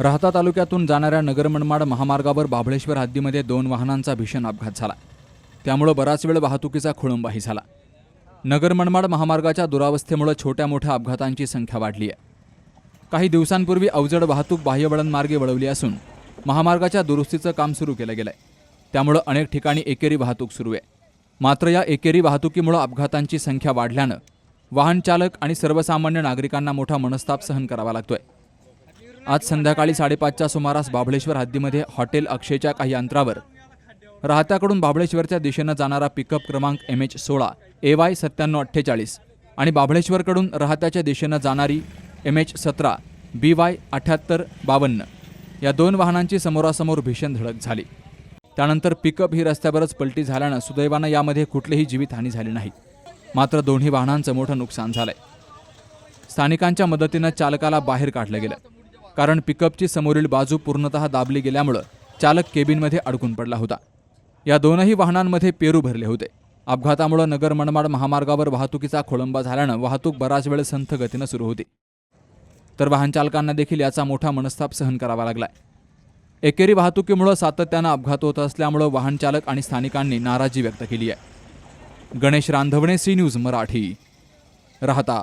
राहता तालुक्यातून जाणाऱ्या नगर मनमाड महामार्गावर बाभळेश्वर हद्दीमध्ये दोन वाहनांचा भीषण अपघात झाला. त्यामुळं बराच वेळ वाहतुकीचा खोळंबाही झाला. नगर मनमाड महामार्गाच्या दुरावस्थेमुळे छोट्या मोठ्या अपघातांची संख्या वाढली आहे. काही दिवसांपूर्वी अवजड वाहतूक बाह्यवळण मार्गे वळवली असून महामार्गाच्या दुरुस्तीचं काम सुरू केलं गेलं आहे त्यामुळं अनेक ठिकाणी एकेरी वाहतूक सुरू आहे. मात्र या एकेरी वाहतुकीमुळं अपघातांची संख्या वाढल्यानं वाहनचालक आणि सर्वसामान्य नागरिकांना मोठा मनस्ताप सहन करावा लागतोय. आज संध्याकाळी साडेपाचच्या सुमारास बाभळेश्वर हद्दीमध्ये हॉटेल अक्षयच्या काही अंतरावर. राहत्याकडून बाभळेश्वरच्या दिशेनं जाणारा पिकअप क्रमांक एम एच सोळा ए वाय सत्त्याण्णव अठ्ठेचाळीस आणि बाभळेश्वरकडून राहत्याच्या दिशेनं जाणारी एम एच सतरा बी वाय अठ्ठ्याहत्तर बावन्न या दोन वाहनांची समोरासमोर भीषण धडक झाली. त्यानंतर पिकअप ही रस्त्यावरच पलटी झाल्यानं सुदैवानं यामध्ये कुठलीही जीवितहानी झाली नाही. मात्र दोन्ही वाहनांचं मोठं नुकसान झालंय. स्थानिकांच्या मदतीनं चालकाला बाहेर काढलं गेलं. कारण पिकअपची समोरील बाजू पूर्णतः दाबली गेल्यामुळं चालक केबिनमध्ये अडकून पडला होता. या दोनही वाहनांमध्ये पेरू भरले होते. अपघातामुळं नगर मनमाड महामार्गावर वाहतुकीचा खोळंबा झाल्यानं वाहतूक बराच वेळ संथ गतीनं सुरू होती. तर वाहन चालकांना देखील याचा मोठा मनस्ताप सहन करावा लागलाय. एकेरी वाहतुकीमुळं सातत्यानं अपघात होत असल्यामुळं वाहन चालक आणि स्थानिकांनी नाराजी व्यक्त केली आहे. Ganesh Randhavane C news Marathi. राहता